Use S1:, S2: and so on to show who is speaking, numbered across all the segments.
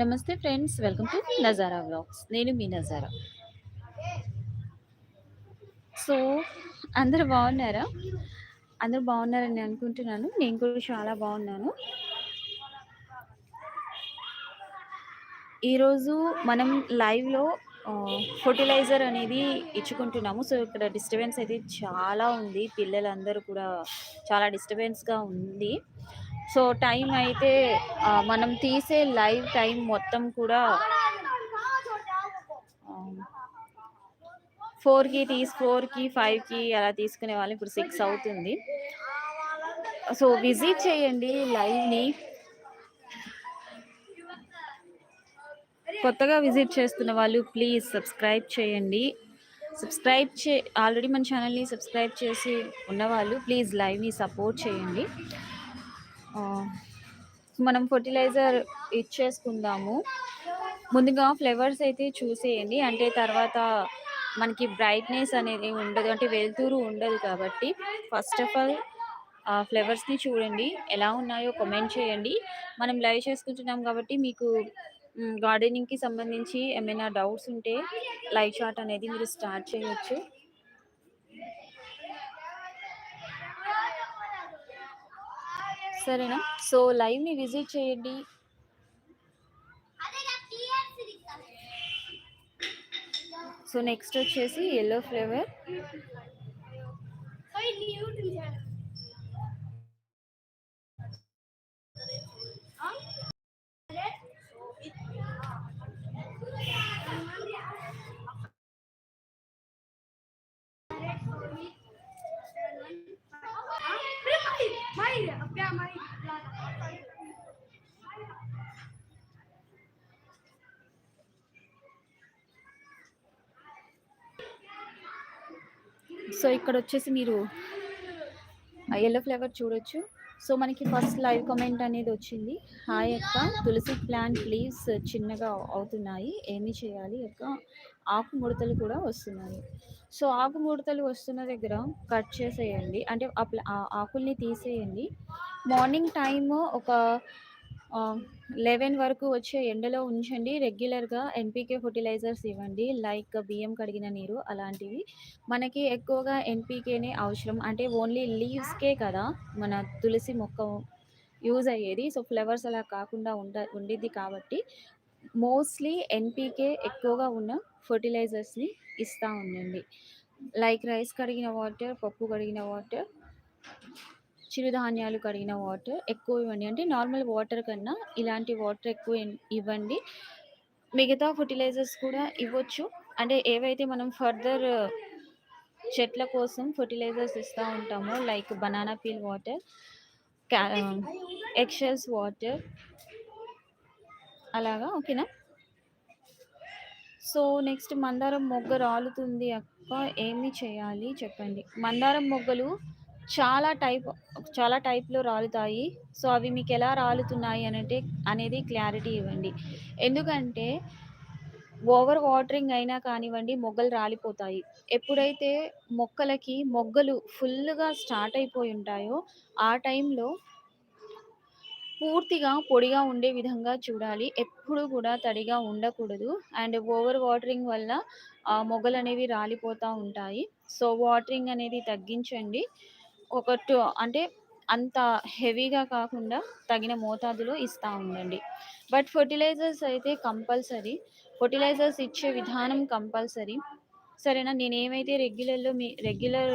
S1: నమస్తే friends welcome to Nazara vlogs. నేను మీ నజారా. సో అందరు బాగున్నారా? అందరూ బాగున్నారని అనుకుంటున్నాను. నేను కూడా చాలా బాగున్నాను. ఈరోజు మనం లైవ్లో ఫర్టిలైజర్ అనేది ఇచ్చుకుంటున్నాము. సో ఇక్కడ డిస్టర్బెన్స్ అయితే చాలా ఉంది. పిల్లలందరూ కూడా చాలా డిస్టర్బెన్స్గా ఉంది. సో టైం అయితే మనం తీసే లైవ్ టైం మొత్తం కూడా ఫోర్కి తీసి ఫోర్కి ఫైవ్కి అలా తీసుకునే వాళ్ళు. ఇప్పుడు సిక్స్ అవుతుంది. సో విజిట్ చేయండి లైవ్ని. కొత్తగా విజిట్ చేస్తున్న వాళ్ళు ప్లీజ్ సబ్స్క్రైబ్ చేయండి. సబ్స్క్రైబ్ చే ఆల్రెడీ మన ఛానల్ని సబ్స్క్రైబ్ చేసి ఉన్నవాళ్ళు ప్లీజ్ లైవ్ని సపోర్ట్ చేయండి. మనం ఫర్టిలైజర్ ఇచ్చేసుకుందాము. ముందుగా ఫ్లేవర్స్ అయితే చూసేయండి. అంటే తర్వాత మనకి బ్రైట్నెస్ అనేది ఉండదు. అంటే వెలుతురు ఉండదు కాబట్టి ఫస్ట్ ఆఫ్ ఆల్ ఆ ఫ్లేవర్స్ని చూడండి. ఎలా ఉన్నాయో కమెంట్ చేయండి. మనం లైవ్ చేసుకుంటున్నాం కాబట్టి మీకు గార్డెనింగ్కి సంబంధించి ఏమైనా డౌట్స్ ఉంటే లైవ్ షాట్ అనేది మీరు స్టార్ట్ చేయొచ్చు. సరేనా? సో లైవ్ని విజిట్ చేయండి. సో నెక్స్ట్ వచ్చేసి ఎల్లో ఫ్లేవర్ సో ఇక్కడ వచ్చేసి మీరు ఎల్లో ఫ్లేవర్ చూడొచ్చు. సో మనకి ఫస్ట్ లైవ్ కమెంట్ అనేది వచ్చింది. హాయ్ అక్క. తులసి ప్లాంట్ లీవ్స్ చిన్నగా అవుతున్నాయి. ఏమి చేయాలి అక్క? ఆకు ముడతలు కూడా వస్తున్నాయి. సో ఆకు ముడతలు వస్తున్న దగ్గర కట్ చేసేయండి. అంటే ఆ ఆ ఆకుల్ని తీసేయండి. మార్నింగ్ టైము ఒక లెవెన్ వరకు వచ్చే ఎండలో ఉంచండి. రెగ్యులర్గా ఎన్పికే ఫర్టిలైజర్స్ ఇవ్వండి. లైక్ బియ్యం కడిగిన నీరు అలాంటివి. మనకి ఎక్కువగా ఎన్పికేనే అవసరం. అంటే ఓన్లీ లీవ్స్కే కదా మన తులసి మొక్క యూజ్ అయ్యేది. సో ఫ్లవర్స్ అలా కాకుండా ఉండ ఉండేది కాబట్టి మోస్ట్లీ ఎన్పికే ఎక్కువగా ఉన్న ఫర్టిలైజర్స్ని ఇస్తూ ఉండండి. లైక్ రైస్ కడిగిన వాటర్ పప్పు కడిగిన వాటర్ చిరుధాన్యాలు కడిగిన వాటర్ ఎక్కువ ఇవ్వండి. అంటే నార్మల్ వాటర్ కన్నా ఇలాంటి వాటర్ ఎక్కువ ఇవ్వండి. మిగతా ఫర్టిలైజర్స్ కూడా ఇవ్వచ్చు. అంటే ఏవైతే మనం ఫర్దర్ చెట్ల కోసం ఫర్టిలైజర్స్ ఇస్తూ ఉంటామో లైక్ బనానా పీల్ వాటర్ క్యా ఎక్షల్స్ వాటర్ అలాగా? ఓకేనా సో నెక్స్ట్ మందారం మొగ్గ రాలుతుంది అక్క. ఏమి చేయాలి? చెప్పండి. మందారం మొగ్గలు చాలా టైప్ చాలా టైప్లో రాలుతాయి. సో అవి మీకు ఎలా రాలుతున్నాయి అంటే అనేది క్లారిటీ ఇవ్వండి. ఎందుకంటే ఓవర్ వాటరింగ్ అయినా కానివ్వండి మొగ్గలు రాలిపోతాయి. ఎప్పుడైతే మొక్కలకి మొగ్గలు ఫుల్గా స్టార్ట్ అయిపోయి ఉంటాయో ఆ టైంలో పూర్తిగా పొడిగా ఉండే విధంగా చూడాలి. ఎప్పుడు కూడా తడిగా ఉండకూడదు. అండ్ ఓవర్ వాటరింగ్ వల్ల ఆ మొగ్గలు అనేవి రాలిపోతూ ఉంటాయి. సో వాటరింగ్ అనేది తగ్గించండి. ఒక టూ అంటే అంత హెవీగా కాకుండా తగిన మోతాదులో ఇస్తూ ఉండండి. బట్ ఫర్టిలైజర్స్ అయితే కంపల్సరీ. ఫర్టిలైజర్స్ ఇచ్చే విధానం కంపల్సరీ. సరేనా? నేను ఏమైతే రెగ్యులర్లో మీ రెగ్యులర్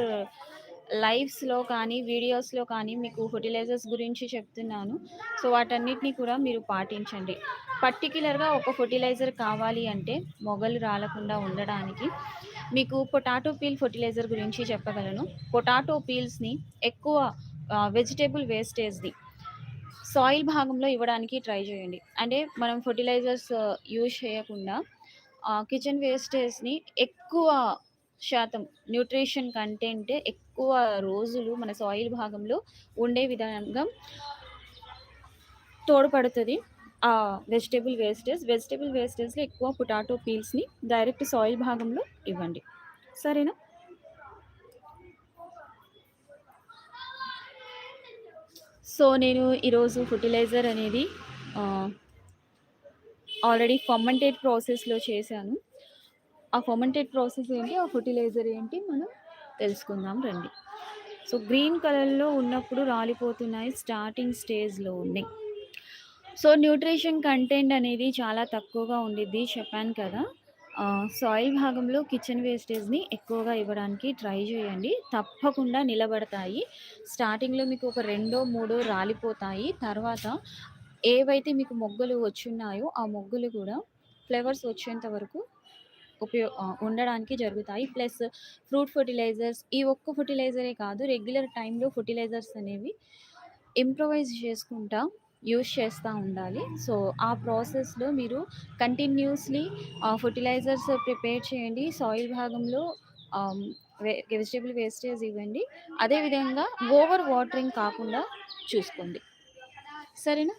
S1: లైవ్స్లో కానీ వీడియోస్లో కానీ మీకు ఫర్టిలైజర్స్ గురించి చెప్తున్నాను. సో వాటన్నిటిని కూడా మీరు పాటించండి. పర్టికులర్గా ఒక ఫర్టిలైజర్ కావాలి అంటే మొగలు రాలకుండా ఉండడానికి మీకు పొటాటో పీల్ ఫర్టిలైజర్ గురించి చెప్పగలను. పొటాటో పీల్స్ని ఎక్కువ వెజిటేబుల్ వేస్టేజ్ది సాయిల్ భాగంలో ఇవ్వడానికి ట్రై చేయండి. అంటే మనం ఫర్టిలైజర్స్ యూజ్ చేయకుండా కిచెన్ వేస్టేజ్ని ఎక్కువ శాతం న్యూట్రిషన్ కంటెంట్ ఎక్కువ రోజులు మన సాయిల్ భాగంలో ఉండే విధంగా తోడ్పడుతుంది. వెజిటేబుల్ వేస్టేజ్ వెజిటేబుల్ వేస్టేజ్లో ఎక్కువ పొటాటో పీల్స్ని డైరెక్ట్ సాయిల్ భాగంలో ఇవ్వండి. సరేనా? సో నేను ఈరోజు ఫర్టిలైజర్ అనేది ఆల్రెడీ ఫర్మంటేట్ ప్రాసెస్లో చేశాను. ఆ ఫర్మంటేట్ ప్రాసెస్ ఏంటి? ఆ ఫర్టిలైజర్ ఏంటి? మనం తెలుసుకుందాం రండి. సో గ్రీన్ కలర్లో ఉన్నప్పుడు రాలిపోతున్నాయి స్టార్టింగ్ స్టేజ్లో ఉన్నాయి. సో న్యూట్రిషన్ కంటెంట్ అనేది చాలా తక్కువగా ఉండిద్ది చెప్పాను కదా. సాయిల్ భాగంలో కిచెన్ వేస్టేజ్ని ఎక్కువగా ఇవ్వడానికి ట్రై చేయండి. తప్పకుండా నిలబడతాయి. స్టార్టింగ్లో మీకు ఒక రెండో మూడో రాలిపోతాయి. తర్వాత ఏవైతే మీకు మొగ్గలు వచ్చున్నాయో ఆ మొగ్గలు కూడా ఫ్లేవర్స్ వచ్చేంత వరకు ఉపయో ఉండడానికి జరుగుతాయి. ప్లస్ ఫ్రూట్ ఫర్టిలైజర్స్ ఈ ఒక్క ఫర్టిలైజరే కాదు రెగ్యులర్ టైంలో ఫర్టిలైజర్స్ అనేవి ఇంప్రొవైజ్ చేసుకుంటా యూస్ చేస్తూ ఉండాలి. సో ఆ ప్రాసెస్లో మీరు కంటిన్యూస్లీ ఫర్టిలైజర్స్ ప్రిపేర్ చేయండి. సాయిల్ భాగంలో వెజిటేబుల్ వేస్టేజ్ ఇవ్వండి. అదేవిధంగా ఓవర్ వాటరింగ్ కాకుండా చూసుకోండి. సరేనా?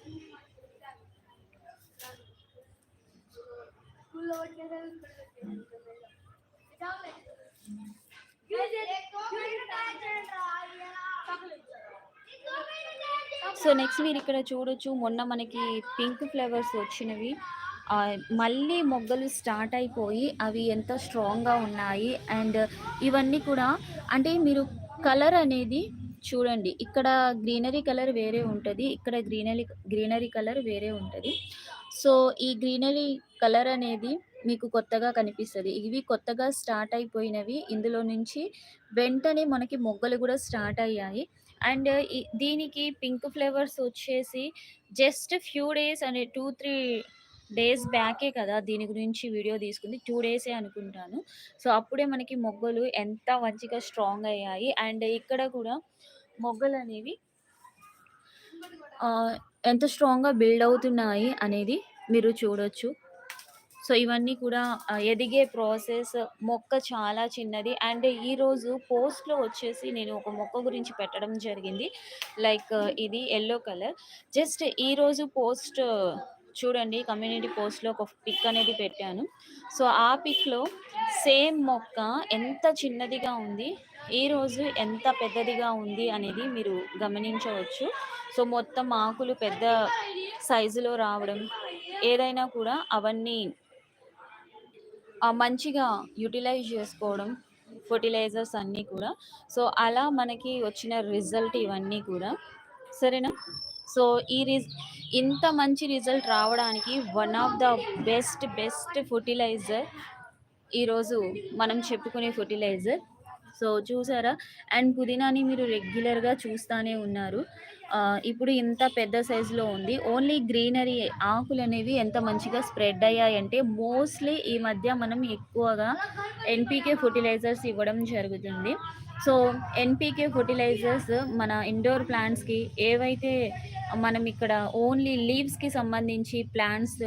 S1: సో నెక్స్ట్ మీరు ఇక్కడ చూడొచ్చు మొన్న మనకి పింక్ ఫ్లేవర్స్ వచ్చినవి. మళ్ళీ మొగ్గలు స్టార్ట్ అయిపోయి అవి ఎంత స్ట్రాంగ్గా ఉన్నాయి అండ్ ఇవన్నీ కూడా అంటే మీరు కలర్ అనేది చూడండి. ఇక్కడ గ్రీనరీ కలర్ వేరే ఉంటుంది ఇక్కడ గ్రీనరీ గ్రీనరీ కలర్ వేరే ఉంటుంది. సో ఈ గ్రీనరీ కలర్ అనేది మీకు కొత్తగా కనిపిస్తుంది. ఇవి కొత్తగా స్టార్ట్ అయిపోయినవి. ఇందులో నుంచి వెంటనే మనకి మొగ్గలు కూడా స్టార్ట్ అయ్యాయి. అండ్ దీనికి పింక్ ఫ్లేవర్స్ వచ్చేసి జస్ట్ ఫ్యూ డేస్ అనే టూ త్రీ డేస్ బ్యాకే కదా దీని గురించి వీడియో తీసుకుంది. టూ డేసే అనుకుంటాను. సో అప్పుడే మనకి మొగ్గలు ఎంత మంచిగా స్ట్రాంగ్ అయ్యాయి. అండ్ ఇక్కడ కూడా మొగ్గలు అనేవి ఎంత స్ట్రాంగ్గా బిల్డ్ అవుతున్నాయి అనేది మీరు చూడొచ్చు. సో ఇవన్నీ కూడా ఎదిగే ప్రాసెస్ మొక్క చాలా చిన్నది. అండ్ ఈరోజు పోస్ట్లో వచ్చేసి నేను ఒక మొక్క గురించి పెట్టడం జరిగింది. లైక్ ఇది ఎల్లో కలర్. జస్ట్ ఈరోజు పోస్ట్ చూడండి కమ్యూనిటీ పోస్ట్లో ఒక పిక్ అనేది పెట్టాను. సో ఆ పిక్లో సేమ్ మొక్క ఎంత చిన్నదిగా ఉంది ఈరోజు ఎంత పెద్దదిగా ఉంది అనేది మీరు గమనించవచ్చు. సో మొత్తం ఆకులు పెద్ద సైజులో రావడం ఏదైనా కూడా అవన్నీ మంచిగా యూటిలైజ్ చేసుకోవడం ఫర్టిలైజర్స్ అన్నీ కూడా. సో అలా మనకి వచ్చిన రిజల్ట్ ఇవన్నీ కూడా. సరేనా? సో ఈ రిజ్ ఇంత మంచి రిజల్ట్ రావడానికి one of the best best fertiliser ఈరోజు మనం చెప్పుకునే ఫర్టిలైజర్ సో చూసారా? అండ్ పుదీనాని మీరు రెగ్యులర్గా చూస్తూనే ఉన్నారు. ఇప్పుడు ఇంత పెద్ద సైజులో ఉంది. ఓన్లీ గ్రీనరీ ఆకులు అనేవి ఎంత మంచిగా స్ప్రెడ్ అయ్యాయంటే మోస్ట్లీ ఈ మధ్య మనం ఎక్కువగా ఎన్పీకే ఫర్టిలైజర్స్ ఇవ్వడం జరుగుతుంది. సో ఎన్పీకే ఫర్టిలైజర్స్ మన ఇండోర్ ప్లాంట్స్కి ఏవైతే మనం ఇక్కడ ఓన్లీ లీవ్స్కి సంబంధించి ప్లాంట్స్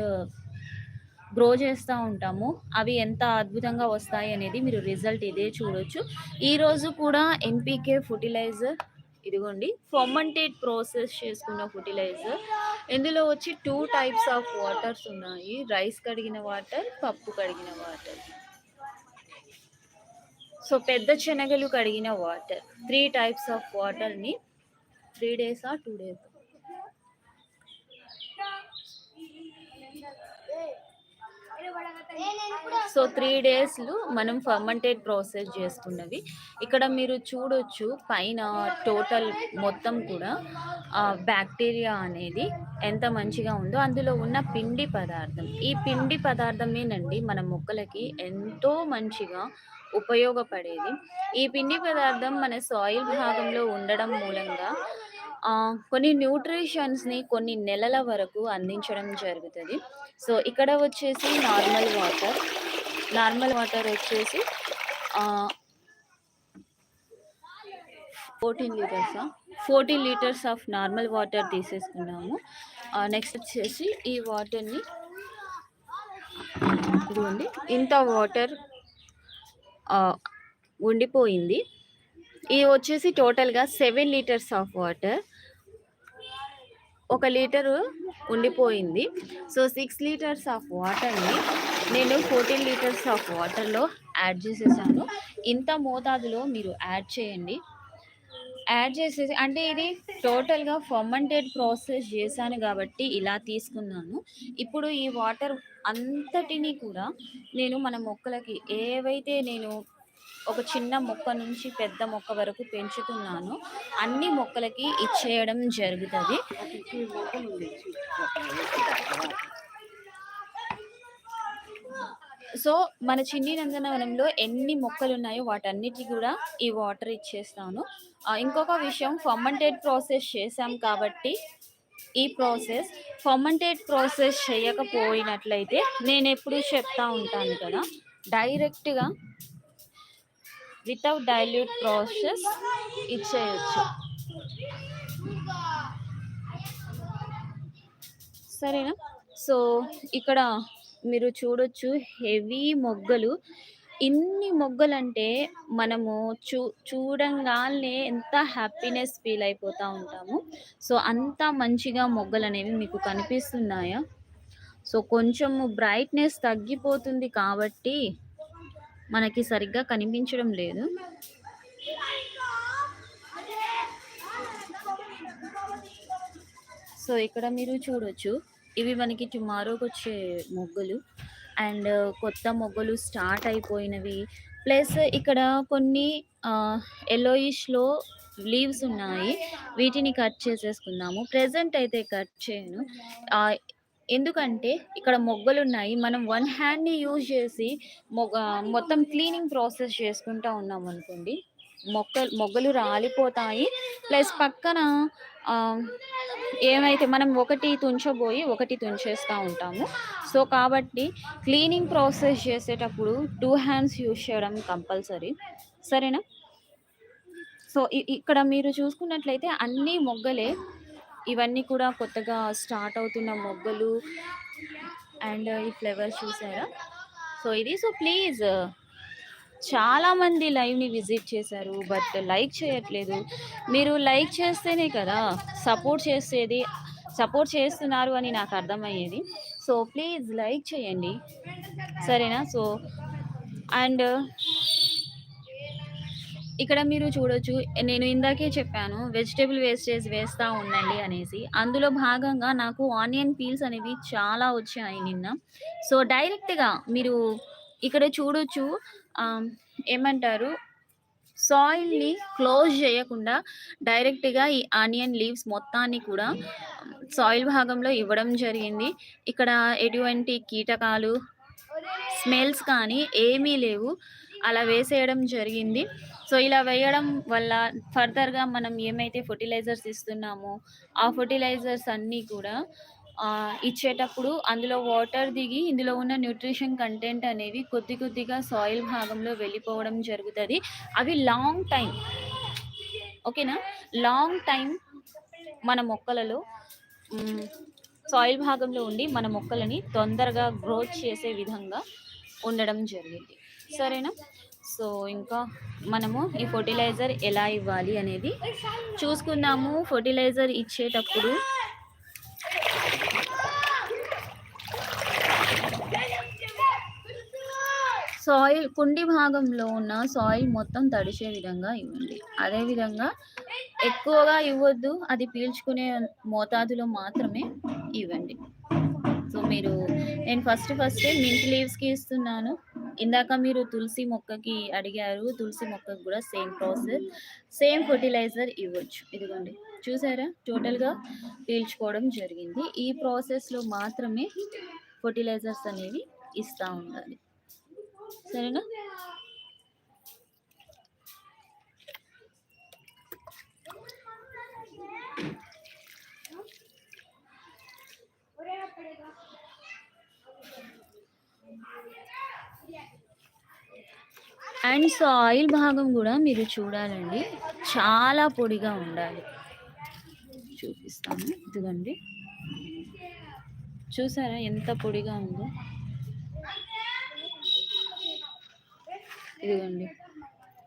S1: గ్రో చేస్తూ ఉంటాము. అవి ఎంత అద్భుతంగా వస్తాయి అనేది మీరు రిజల్ట్ ఇదే చూడొచ్చు. ఈరోజు కూడా ఎన్పికే ఫర్టిలైజర్ ఇదిగోండి ఫర్మంటేట్ ప్రాసెస్ చేసుకున్న ఫర్టిలైజర్ ఇందులో వచ్చి టూ టైప్స్ ఆఫ్ వాటర్స్ ఉన్నాయి. రైస్ కడిగిన వాటర్ పప్పు కడిగిన వాటర్ సో పెద్ద శనగలు కడిగిన వాటర్ త్రీ టైప్స్ ఆఫ్ వాటర్ని త్రీ డేసా టూ డేస్ సో త్రీ డేస్లు మనం ఫర్మంటేట్ ప్రాసెస్ చేసుకున్నవి ఇక్కడ మీరు చూడొచ్చు పైన టోటల్ మొత్తం కూడా బ్యాక్టీరియా అనేది ఎంత మంచిగా ఉందో అందులో ఉన్న పిండి పదార్థం. ఈ పిండి పదార్థమేనండి మన మొక్కలకి ఎంతో మంచిగా ఉపయోగపడేది. ఈ పిండి పదార్థం మన సాయిల్ భాగంలో ఉండడం మూలంగా కొన్ని న్యూట్రిషన్స్ని కొన్ని నెలల వరకు అందించడం జరుగుతుంది. సో ఇక్కడ వచ్చేసి నార్మల్ వాటర్. నార్మల్ వాటర్ వచ్చేసి fourteen లీటర్సా fourteen litres of normal water తీసేసుకున్నాము. Next వచ్చేసి ఈ వాటర్ని ఇదిగోండి ఇంత వాటర్ ఉండిపోయింది. ఇది వచ్చేసి టోటల్గా సెవెన్ లీటర్స్ ఆఫ్ వాటర్. ఒక లీటరు ఉండిపోయింది. సో సిక్స్ లీటర్స్ ఆఫ్ వాటర్ని నేను ఫోర్టీన్ లీటర్స్ ఆఫ్ వాటర్లో యాడ్ చేసేసాను. ఇంత మోతాదులో మీరు యాడ్ చేయండి. యాడ్ చేసేసి అంటే ఇది టోటల్‌గా ఫర్మంటెడ్ ప్రాసెస్ చేశాను కాబట్టి ఇలా తీసుకున్నాను. ఇప్పుడు ఈ వాటర్ అంతటిని కూడా నేను మన మొక్కలకి ఏవైతే నేను ఒక చిన్న మొక్క నుంచి పెద్ద మొక్క వరకు పెంచుతున్నాను అన్ని మొక్కలకి ఇచ్చేయడం జరుగుతుంది సో, మన చిన్ని నందనవనంలో ఎన్ని మొక్కలు ఉన్నాయో వాటన్నిటికి కూడా ఈ వాటర్ ఇచ్చేస్తాను. ఇంకొక విషయం ఫర్మంటేట్ ప్రాసెస్ చేశాం కాబట్టి ఈ ప్రాసెస్ ఫర్మంటేట్ ప్రాసెస్ చేయకపోయినట్లయితే నేను ఎప్పుడూ చెప్తా ఉంటాను కదా! డైరెక్ట్‌గా వితౌట్ డైల్యూట్ ప్రాసెస్ ఇచ్చేయొచ్చు. సరేనా? సో, ఇక్కడ మీరు చూడొచ్చు హెవీ మొగ్గలు. ఇన్ని మొగ్గలంటే మనము చూ చూడంగానే ఎంత హ్యాపీనెస్ ఫీల్ అయిపోతూ ఉంటాము. సో, అంత మంచిగా మొగ్గలు అనేవి మీకు కనిపిస్తున్నాయా? సో, కొంచెము బ్రైట్‌నెస్ తగ్గిపోతుంది కాబట్టి మనకి సరిగ్గా కనిపించడం లేదు. సో, ఇక్కడ మీరు చూడొచ్చు. ఇవి మనకి టుమారోకొచ్చే మొగ్గలు. అండ్ కొత్త మొగ్గలు స్టార్ట్ అయిపోయినవి. ప్లస్ ఇక్కడ కొన్ని ఎల్లోయిష్లో లీవ్స్ ఉన్నాయి. వీటిని కట్ చేసేసుకుందాము. ప్రెజెంట్ అయితే కట్ చేయను. ఎందుకంటే ఇక్కడ మొగ్గలు ఉన్నాయి మనం వన్ హ్యాండ్‌ని యూజ్ చేసి మొగ మొత్తం క్లీనింగ్ ప్రాసెస్ చేసుకుంటా ఉన్నామనుకోండి. మొక్కలు మొగ్గలు రాలిపోతాయి. ప్లస్ పక్కన ఏమైతే మనం ఒకటి తుంచబోయి ఒకటి తుంచేస్తూ ఉంటాము. సో, కాబట్టి క్లీనింగ్ ప్రాసెస్ చేసేటప్పుడు టూ హ్యాండ్స్ యూజ్ చేయడం కంపల్సరీ. సరేనా? సో, ఇక్కడ మీరు చూసుకున్నట్లయితే అన్నీ మొగ్గలే. ఇవన్నీ కూడా కొత్తగా స్టార్ట్ అవుతున్న మొగ్గలు. అండ్ ఈ ఫ్లవర్స్ చూసారా? సో, ఇది సో, ప్లీజ్ చాలామంది లైవ్‌ని విజిట్ చేశారు. బట్ లైక్ చేయట్లేదు. మీరు లైక్ చేస్తేనే కదా సపోర్ట్ చేసేది. సపోర్ట్ చేస్తున్నారు అని నాకు అర్థమయ్యేది. సో, ప్లీజ్ లైక్ చేయండి. సరేనా? సో, అండ్ ఇక్కడ మీరు చూడొచ్చు. నేను ఇందాకే చెప్పాను వెజిటేబుల్ వేస్టేజ్ వేస్తా ఉండండి అనేసి. అందులో భాగంగా నాకు ఆనియన్ పీల్స్ అనేవి చాలా వచ్చాయి నిన్న. సో, డైరెక్ట్‌గా మీరు ఇక్కడ చూడొచ్చు. ఏమంటారు సాయిల్‌ని క్లోజ్ చేయకుండా డైరెక్ట్‌గా ఈ ఆనియన్ లీవ్స్ మొత్తాన్ని కూడా సాయిల్ భాగంలో ఇవ్వడం జరిగింది. ఇక్కడ ఎటువంటి కీటకాలు, స్మెల్స్ కానీ ఏమీ లేవు. అలా వేసేయడం జరిగింది. సో, ఇలా వేయడం వల్ల ఫర్దర్‌గా మనం ఏమైతే ఫెర్టిలైజర్స్ ఇస్తున్నామో ఆ ఫర్టిలైజర్స్ అన్నీ కూడా ఇచ్చేటప్పుడు అందులో వాటర్ దిగి ఇందులో ఉన్న న్యూట్రిషన్ కంటెంట్ అనేవి కొద్ది కొద్దిగా సాయిల్ భాగంలో వెళ్ళిపోవడం జరుగుతుంది అవి లాంగ్ టైం ఓకేనా? లాంగ్ టైం మన మొక్కలలో సాయిల్ భాగంలో ఉండి మన మొక్కలని తొందరగా గ్రోత్ చేసే విధంగా ఉండడం జరిగింది. సరేనా? సో, ఇంకా మనము ఈ ఫర్టిలైజర్ ఎలా ఇవ్వాలి అనేది చూసుకుందాము. ఫర్టిలైజర్ ఇచ్చేటప్పుడు సాయిల్ కుండి భాగంలో ఉన్న సాయిల్ మొత్తం తడిచే విధంగా ఇవ్వండి. అదే విధంగా ఎక్కువగా ఇవ్వద్దు అది పీల్చుకునే మోతాదులో మాత్రమే ఇవ్వండి. సో, మీరు నేను ఫస్ట్ ఫస్ట్ మింట్ లీవ్స్‌కి ఇస్తున్నాను. ఇందాక మీరు తులసి మొక్కకి అడిగారు. తులసి మొక్కకి కూడా సేమ్ ప్రాసెస్. సేమ్ ఫెర్టిలైజర్ ఇవ్వచ్చు. ఇదిగోండి. చూసారా? టోటల్‌గా పీల్చుకోవడం జరిగింది. ఈ ప్రాసెస్‌లో మాత్రమే ఫెర్టిలైజర్స్ అనేవి ఇస్తూ ఉండాలి. సరేనా? అండ్ సాయిల్ భాగం కూడా మీరు చూడాలండి. చాలా పొడిగా ఉండాలి. చూపిస్తాను. ఇదిగోండి. చూసారా ఎంత పొడిగా ఉందో? ఇదిగోండి.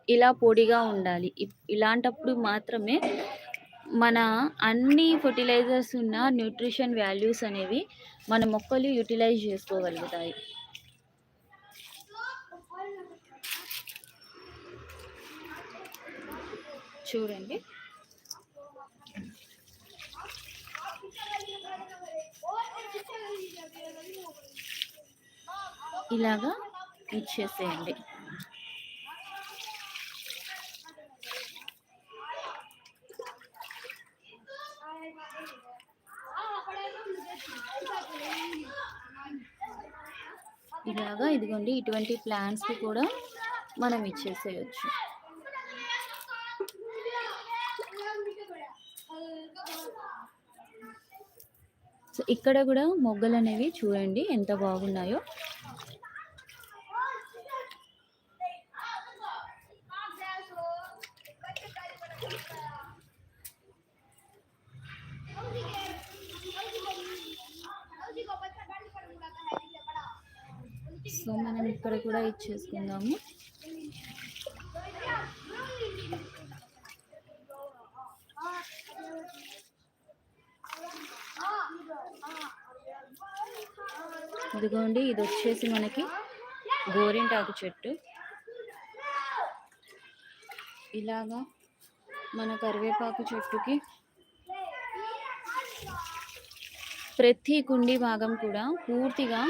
S1: ఇలా పొడిగా ఉండాలి. ఇప్ ఇలాంటప్పుడు మాత్రమే మన అన్ని ఫెర్టిలైజర్స్ ఉన్న న్యూట్రిషన్ వాల్యూస్ అనేవి మన మొక్కలు యుటిలైజ్ చేసుకోగలుగుతాయి. చూడండి. ఇలాగా ఇచ్చేసేయండి. ఇలాగా ఇదిగోండి ఇటువంటి ప్లాంట్స్కి కూడా మనం ఇచ్చేసేయచ్చు. ఇక్కడ కూడా మొగ్గలు అనేవి చూడండి ఎంత బాగున్నాయో. సో మనం ఇక్కడ కూడా ఇచ్చేసుకుందాము ఇదిగోండి ఇది వచ్చేసి మనకి గోరింటాకు చెట్టు. ఇలాగా మన కరివేపాకు చెట్టుకి ప్రతి కుండి భాగం కూడా పూర్తిగా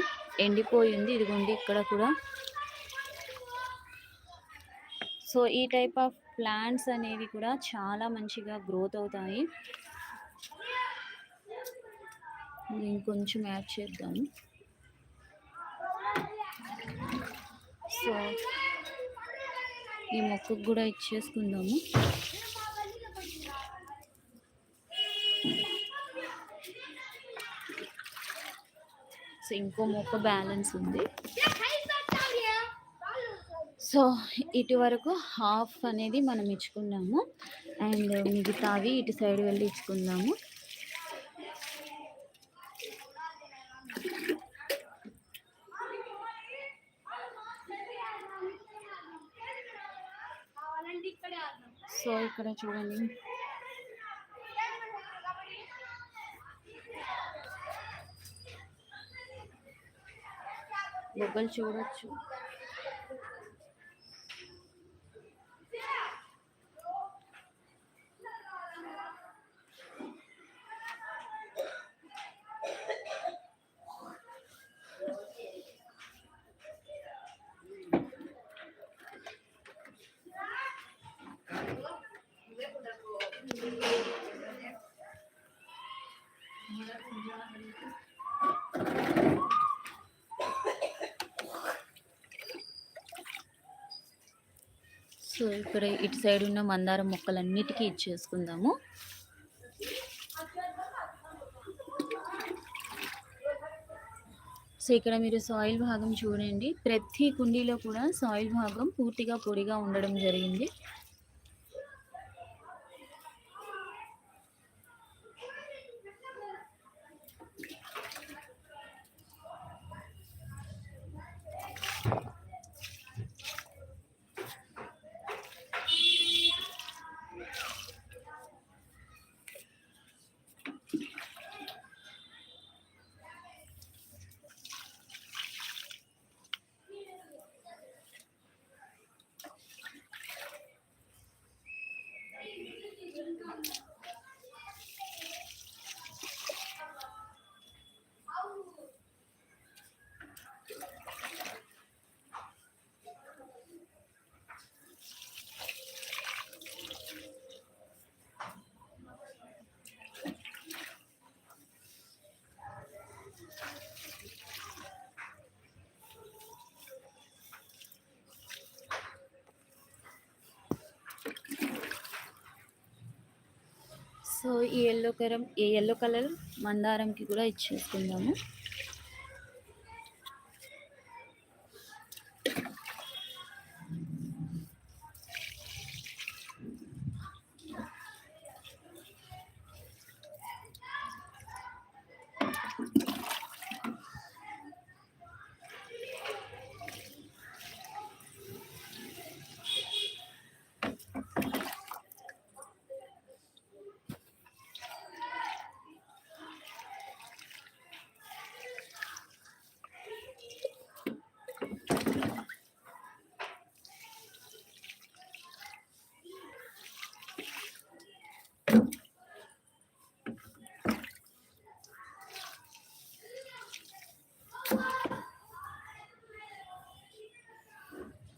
S1: ఎండిపోయింది. ఇదిగోండి ఇక్కడ కూడా. సో ఈ టైప్ ఆఫ్ ప్లాంట్స్ అనేవి కూడా చాలా మంచిగా గ్రోత్ అవుతాయి. ఇంకొంచెం యాడ్ చేద్దాము సో ఈ మొక్కకు కూడా ఇచ్చేసుకుందాము. సో ఇంకో మొక్క బ్యాలెన్స్ ఉంది. సో ఇటు వరకు హాఫ్ అనేది మనం ఇచ్చుకున్నాము. అండ్ మిగతావి ఇటు సైడ్ వెళ్ళి ఇచ్చుకుందాము. సో ఇక్కడ చూడండి. బొగ్గలు చూడొచ్చు. సో ఇక్కడ ఇటు సైడ్ ఉన్న మందారం మొక్కలన్నిటికీ ఇచ్చేసుకుందాము సో ఇక్కడ మీరు సాయిల్ భాగం చూడండి. ప్రతి కుండీలో కూడా సాయిల్ భాగం పూర్తిగా పొడిగా ఉండడం జరిగింది సో ఈ ఎల్లో కలర్ ఈ ఎల్లో కలర్ మందారంకి కూడా ఇచ్చేసుకుందాము.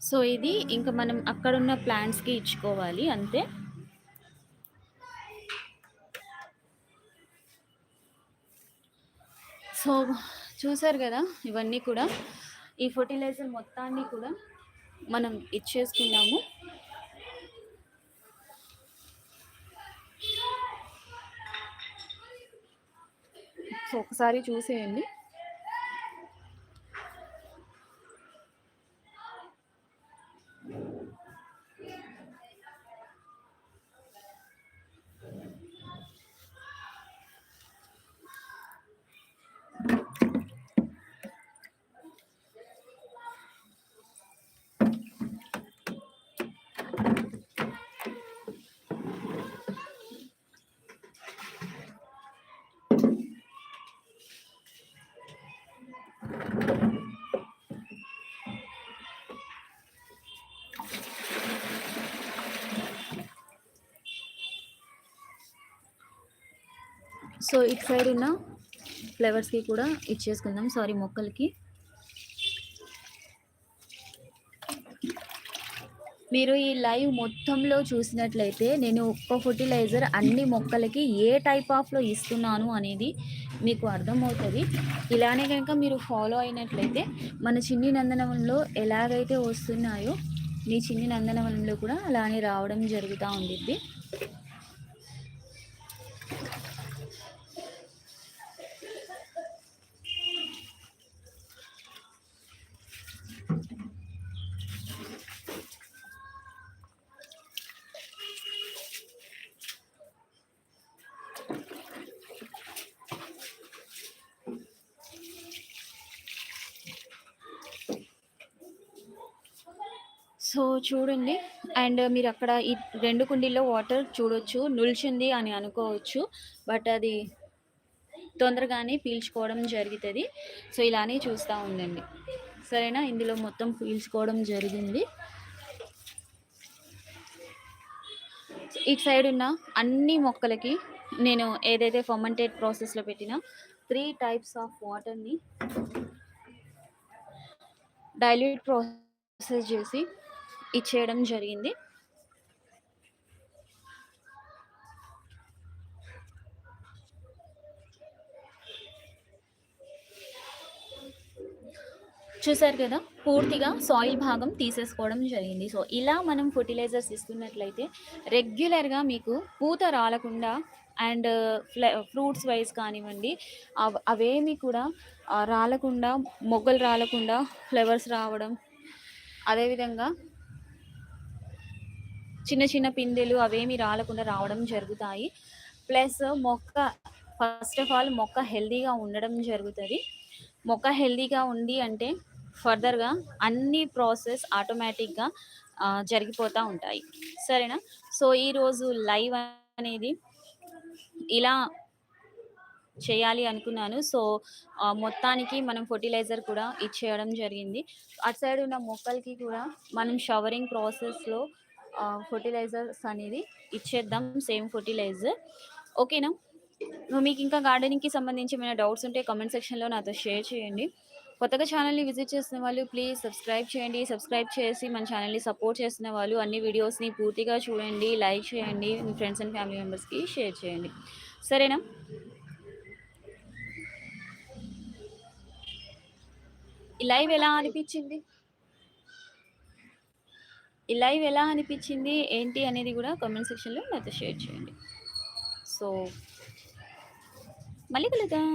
S1: సో, ఇది ఇంకా మనం అక్కడున్న ప్లాంట్స్‌కి ఇచ్చుకోవాలి అంతే. సో, చూసారు కదా ఇవన్నీ కూడా. ఈ ఫర్టిలైజర్ మొత్తాన్ని కూడా మనం ఇచ్చేసుకున్నాము. సో, ఒకసారి చూసేయండి. సో, ఇటు సైడ్ ఉన్న ఫ్లవర్స్‌కి కూడా ఇచ్చేసుకుందాం. సారీ మొక్కలకి. మీరు ఈ లైవ్ మొత్తంలో చూసినట్లయితే నేను ఒక్క ఫర్టిలైజర్ అన్ని మొక్కలకి ఏ టైప్ ఆఫ్‌లో ఇస్తున్నాను అనేది మీకు అర్థమవుతుంది ఇలానే కనుక మీరు ఫాలో అయినట్లయితే మన చిన్ని నందనవనంలో ఎలాగైతే వస్తున్నాయో మీ చిన్ని నందనవనంలో కూడా అలానే రావడం జరుగుతూ ఉండిద్ది. సో, చూడండి అండ్ మీరు అక్కడ ఈ రెండు కుండీల్లో వాటర్ చూడొచ్చు. నులిచింది అని అనుకోవచ్చు. బట్ అది తొందరగానే పీల్చుకోవడం జరుగుతుంది సో, ఇలానే చూస్తూ ఉండండి. సరేనా? ఇందులో మొత్తం పీల్చుకోవడం జరిగింది. ఇటు సైడ్ ఉన్న అన్ని మొక్కలకి నేను ఏదైతే ఫర్మంటేట్ ప్రాసెస్‌లో పెట్టిన త్రీ టైప్స్ ఆఫ్ వాటర్‌ని డైల్యూట్ ప్రాసెస్ చేసి ఇచ్చేయడం జరిగింది. చూసారు కదా! పూర్తిగా సాయిల్ భాగం తీసేసుకోవడం జరిగింది. సో, ఇలా మనం ఫెర్టిలైజర్స్ ఇస్తున్నట్లయితే రెగ్యులర్‌గా మీకు పూత రాలకుండా అండ్ ఫ్రూట్స్ వైస్ కానివ్వండి అవేమి కూడా రాలకుండా మొగ్గలు రాలకుండా ఫ్లవర్స్ రావడం అదేవిధంగా చిన్న చిన్న పిందెలు అవేమి రాలకుండా రావడం జరుగుతాయి. ప్లస్ మొక్క ఫస్ట్ ఆఫ్ ఆల్ మొక్క హెల్దీగా ఉండడం జరుగుతుంది మొక్క హెల్దీగా ఉంది అంటే ఫర్దర్‌గా అన్ని ప్రాసెస్ ఆటోమేటిక్‌గా జరిగిపోతూ ఉంటాయి. సరేనా? సో, ఈరోజు లైవ్ అనేది ఇలా చేయాలి అనుకున్నాను. సో, మొత్తానికి మనం ఫర్టిలైజర్ కూడా ఇచ్చేయడం జరిగింది. అటు సైడ్ ఉన్న మొక్కలకి కూడా మనం షవరింగ్ ప్రాసెస్‌లో ఫర్టిలైజర్స్ అనేది ఇచ్చేద్దాం సేమ్ ఫర్టిలైజర్ ఓకేనా? మీకు ఇంకా గార్డెనింగ్‌కి సంబంధించి ఏమైనా డౌట్స్ ఉంటే కామెంట్ సెక్షన్‌లో నాతో షేర్ చేయండి. కొత్తగా ఛానల్‌ని విజిట్ చేస్తున్న వాళ్ళు ప్లీజ్ సబ్స్క్రైబ్ చేయండి. సబ్స్క్రైబ్ చేసి మన ఛానల్‌ని సపోర్ట్ చేస్తున్న వాళ్ళు అన్ని వీడియోస్‌ని పూర్తిగా చూడండి. లైక్ చేయండి. మీ ఫ్రెండ్స్ అండ్ ఫ్యామిలీ మెంబర్స్‌కి షేర్ చేయండి. సరేనా? లైవ్ ఎలా అనిపించింది ఈ లైవ్ ఎలా అనిపించింది ఏంటి అనేది కూడా కామెంట్ సెక్షన్‌లో నాతో షేర్ చేయండి. సో మళ్ళీ కలుద్దాం.